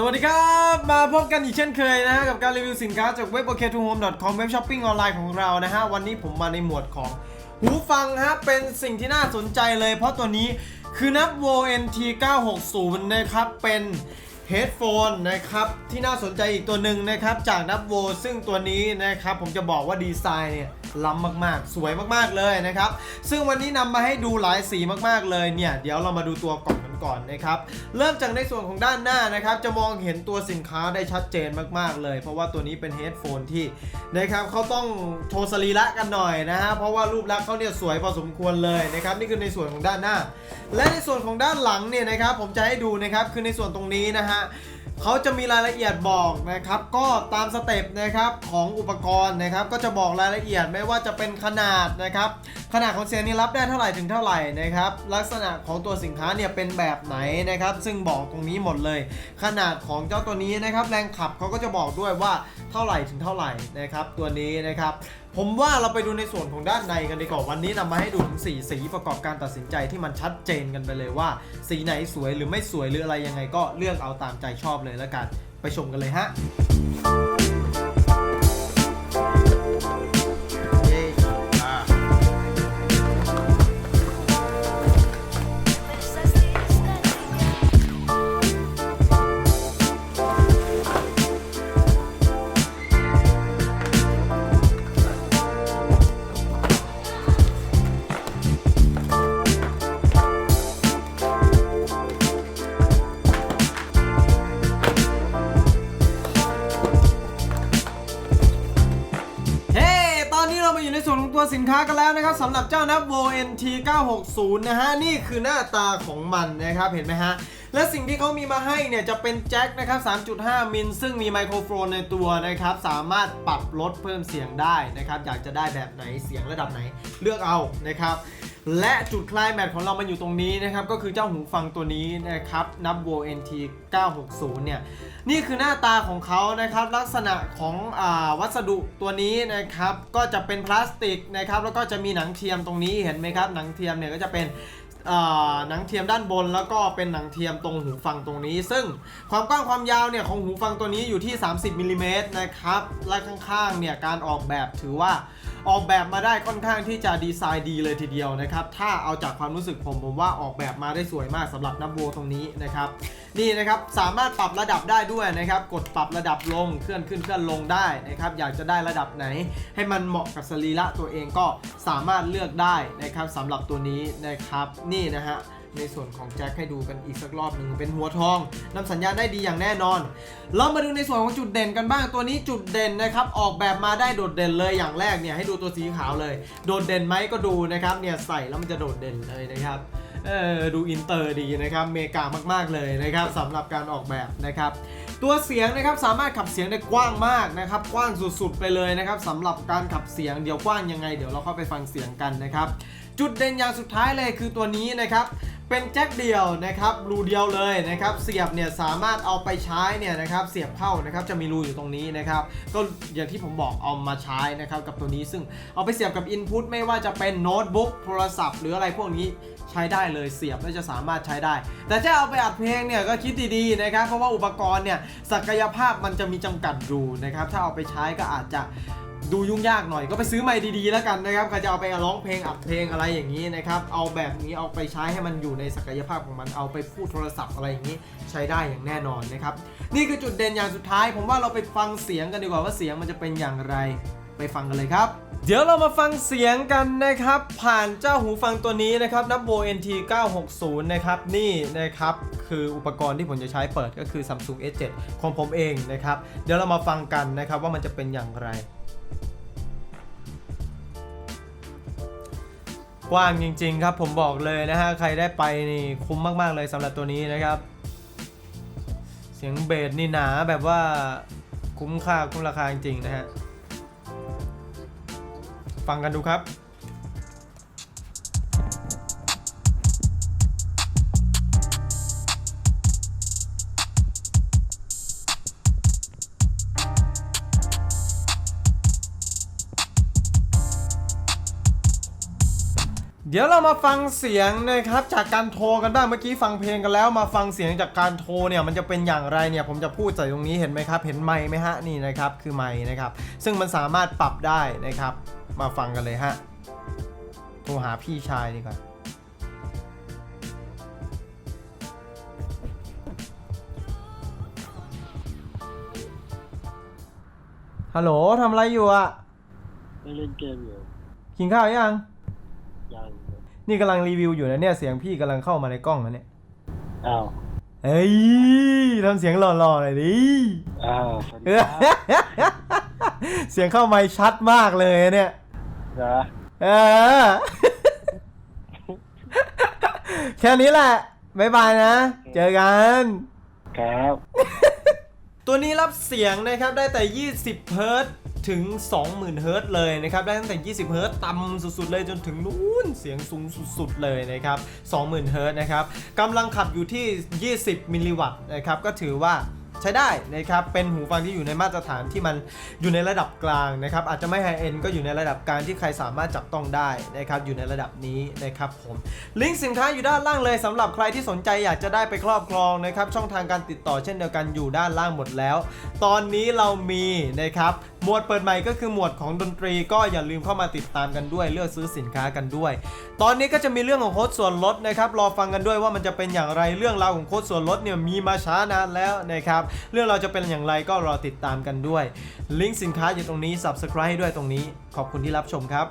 สวัสดีครับ มาพบกันอีกเช่นเคยนะฮะกับการรีวิวสินค้าจากเว็บ o k 2 home com เว็บช้อปปิ้งออนไลน์ของเรานะฮะ วันนี้ผมมาในหมวดของหูฟังฮะ เป็นสิ่งที่น่าสนใจเลย เพราะตัวนี้คือนับ VONT 960นะครับ เป็นเฮดโฟนนะครับ ที่น่าสนใจอีกตัวหนึ่งนะครับ จากนับโวซึ่งตัวนี้นะครับ ผมจะบอกว่าดีไซน์เนี่ยล้ำมากๆ สวยมากๆเลยนะครับ ซึ่งวันนี้นำมาให้ดูหลายสีมากๆเลยเนี่ย เดี๋ยวเรามาดูตัวกล่อง ก่อนนะครับ เริ่มจากในส่วนของด้านหน้านะครับ จะมองเห็นตัวสินค้าได้ชัดเจนมากๆเลย เพราะว่าตัวนี้เป็นเฮดโฟนที่นะครับเขาต้องโชว์สรีระกันหน่อยนะฮะเพราะว่ารูปลักษณ์เขาเนี่ยสวยพอสมควรเลยนะครับนี่คือในส่วนของด้านหน้า และในส่วนของด้านหลังเนี่ยนะครับผมจะให้ดูนะครับคือในส่วนตรงนี้นะฮะ เขาจะมีรายละเอียดบอกนะครับ ก็ตามสเต็ปนะครับของอุปกรณ์นะครับ ก็จะบอกรายละเอียดไม่ว่าจะเป็นขนาดนะครับ ขนาดของเสียงนี้รับได้เท่าไหร่ถึงเท่าไหร่นะครับ ลักษณะของตัวสินค้าเนี่ยเป็นแบบไหนนะครับ ซึ่งบอกตรงนี้หมดเลย ขนาดของเจ้าตัวนี้นะครับ แรงขับเขาก็จะบอกด้วยว่าเท่าไหร่ถึงเท่าไหร่นะครับ ตัวนี้นะครับผมว่าเราไปดูในส่วนของด้านในกันดีกว่าวันนี้นำมาให้ดูถึงสีสีประกอบการตัดสินใจที่มันชัดเจนกันไปเลยว่า สีไหนสวยหรือไม่สวยหรืออะไรยังไงก็เลือกเอาตามใจชอบเลยแล้วกัน ไปชมกันเลยฮะ รามาอยู่ในส่วนของตัวสินค้ากันแล้วนะครับสำหรับเจ้านับ VONT 960 นะฮะ นี่คือหน้าตาของมันนะครับเห็นไหมฮะ และสิ่งที่เขามีมาให้เนี่ย จะเป็นแจ็คนะครับ 3.5 มิล ซึ่งมีไมโครโฟนในตัวนะครับ สามารถปรับลดเพิ่มเสียงได้นะครับ อยากจะได้แบบไหนเสียงระดับไหนเลือกเอานะครับ และจุดคลายแมทของเรามันอยู่ตรงนี้นะครับ ก็คือเจ้าหูฟังตัวนี้นะครับ นับ VONT 960 เนี่ย นี่คือหน้าตาของเขานะครับ ลักษณะของอวัสดุตัวนี้นะครับ ก็จะเป็นพลาสติกนะครับ แล้วก็จะมีหนังเทียมตรงนี้เห็นไหมครับ หนังเทียมเนี่ยก็จะเป็นหนังเทียมด้านบนแล้วก็เป็นหนังเทียมตรงหูฟังตรงนี้ ซึ่งความกว้างความยาวเนี่ยของหูฟังตัวนี้อยู่ที่ 30มิลลิเมตรนะครับและข้างๆเนี่ยการออกแบบถือว่า ออกแบบมาได้ค่อนข้างที่จะดีไซน์ดีเลยทีเดียวนะครับ ถ้าเอาจากความรู้สึกผมผมว่าออกแบบมาได้สวยมากสำหรับนับโวตรงนี้นะครับ นี่นะครับสามารถปรับระดับได้ด้วยนะครับ กดปรับระดับลงเคลื่อนขึ้นเคลื่อนลงได้นะครับ อยากจะได้ระดับไหน ให้มันเหมาะกับสรีระตัวเองก็สามารถเลือกได้นะครับสำหรับตัวนี้นะครับ นี่นะฮะ ในส่วนของแจ็คให้ดูกันอีกสักรอบหนึ่งเป็นหัวทองนำสัญญาณได้ดีอย่างแน่นอน เรามาดูในส่วนของจุดเด่นกันบ้างตัวนี้จุดเด่นนะครับออกแบบมาได้โดดเด่นเลยอย่างแรกเนี่ยให้ดูตัวสีขาวเลย โดดเด่นไหมก็ดูนะครับเนี่ยใส่แล้วมันจะโดดเด่นเลยนะครับเออดูอินเตอร์ดีนะครับเมกามาก ๆ เลยนะครับสำหรับการออกแบบนะครับ ตัวเสียงนะครับสามารถขับเสียงได้กว้างมากนะครับ กว้างสุดๆไปเลยนะครับสำหรับการขับเสียงเดี๋ยวกว้างยังไง เดี๋ยวเราเข้าไปฟังเสียงกันนะครับ จุดเด่นอย่างสุดท้ายเลยคือตัวนี้นะครับเป็นแจ็คเดียวนะครับรูเดียวเลยนะครับเสียบเนี่ยสามารถเอาไปใช้เนี่ยนะครับเสียบเข้านะครับจะมีรูอยู่ตรงนี้นะครับก็อย่างที่ผมบอกเอามาใช้นะครับกับตัวนี้ซึ่งเอาไปเสียบกับอินพุตไม่ว่าจะเป็นโน้ตบุ๊กโทรศัพท์หรืออะไรพวกนี้ใช้ได้เลยเสียบแล้วจะสามารถใช้ได้ แต่ถ้าเอาไปอัดเพลงเนี่ยก็คิดดีๆนะครับเพราะว่าอุปกรณ์เนี่ยศักยภาพมันจะมีจำกัดอยู่นะครับถ้าเอาไปใช้ก็อาจจะ ดูยุ่งยากหน่อยก็ไปซื้อไมค์ดีๆแล้วกันนะครับใครจะเอาไปร้องเพลงอัดเพลงอะไรอย่างนี้นะครับเอาแบบนี้เอาไปใช้ให้มันอยู่ในศักยภาพของมันเอาไปพูดโทรศัพท์อะไรอย่างนี้ ใช้ได้อย่างแน่นอนนะครับนี่คือจุดเด่นอย่างสุดท้าย ผมว่าเราไปฟังเสียงกันดีกว่าว่าเสียงมันจะเป็นอย่างไรไปฟังกันเลยครับเดี๋ยวเรามาฟังเสียงกันนะครับ ผ่านเจ้าหูฟังตัวนี้นะครับนับโบ NT 960 นะครับนี่นะครับคืออุปกรณ์ที่ผมจะใช้เปิดก็คือ Samsung S7 ของผมเองนะครับเดี๋ยวเรามาฟังกันนะครับว่ามันจะเป็นอย่างไร กว้างจริง ๆ ครับผมบอกเลยนะฮะใครได้ไปนี่คุ้มมาก ๆ เลยสำหรับตัวนี้นะครับ เสียงเบสนี่หนาแบบว่าคุ้มค่าคุ้มราคาจริง ๆ นะฮะ ฟังกันดูครับ เดี๋ยวเรามาฟังเสียงนะครับจากการโทรกันบ้างเมื่อกี้ฟังเพลงกันแล้ว มาฟังเสียงจากการโทรเนี่ยมันจะเป็นอย่างไรเนี่ยผมจะพูดใส่ตรงนี้เห็นไหมครับ เห็นไมค์ไหมฮะนี่นะครับคือไมค์นะครับ ซึ่งมันสามารถปรับได้นะครับ มาฟังกันเลยฮะโทรหาพี่ชายดีกว่าฮัลโหลทำอะไรอยู่อะไม่เล่นเกมอยู่กินข้าวยังยัง นี่กำลังรีวิวอยู่นะเนี่ยเสียงพี่กำลังเข้ามาในกล้องนะเนี่ยอ้าวเอ้ยทำเสียงหล่อๆหน่อยดิอ้าวสวัสดีครับเสียงเข้าไมค์ชัดมากเลยเนี่ยนะเออ แค่นี้แหละบ๊ายบายนะ เจอกัน ครับ ตัวนี้รับเสียงนะครับได้แต่ 20 เฮิร์ตซ์ ถึง 20,000 เฮิร์ตซ์เลยนะครับ ได้ตั้งแต่ 20 เฮิร์ตซ์ต่ำสุดๆ เลยจนถึงนู้นเสียงสูงสุดๆ เลยนะครับ 20,000 เฮิร์ตซ์นะครับกำลังขับอยู่ที่ 20 มิลลิวัตต์นะครับ ก็ถือว่าใช้ได้นะครับ เป็นหูฟังที่อยู่ในมาตรฐานที่มันอยู่ในระดับกลางนะครับ อาจจะไม่ไฮเอ็นก็อยู่ในระดับกลางที่ใครสามารถจับต้องได้นะครับ อยู่ในระดับนี้นะครับผม ลิงก์สินค้าอยู่ด้านล่างเลยสำหรับใครที่สนใจอยากจะได้ไปครอบครองนะครับ ช่องทางการติดต่อเช่นเดียวกันอยู่ด้านล่างหมดแล้ว ตอนนี้เรามีนะครับหมวดเปิดใหม่ก็คือหมวดของดนตรีก็อย่าลืมเข้ามาติดตามกันด้วย เลือกซื้อสินค้ากันด้วย ตอนนี้ก็จะมีเรื่องของโค้ดส่วนลดนะครับรอฟังกันด้วยว่ามันจะเป็นอย่างไรเรื่องราวของโค้ดส่วนลดเนี่ยมีมาช้านานแล้วนะครับเรื่องเราจะเป็นอย่างไรก็รอติดตามกันด้วย ลิงก์สินค้าอยู่ตรงนี้ subscribe ให้ด้วยตรงนี้ ขอบคุณที่รับชมครับ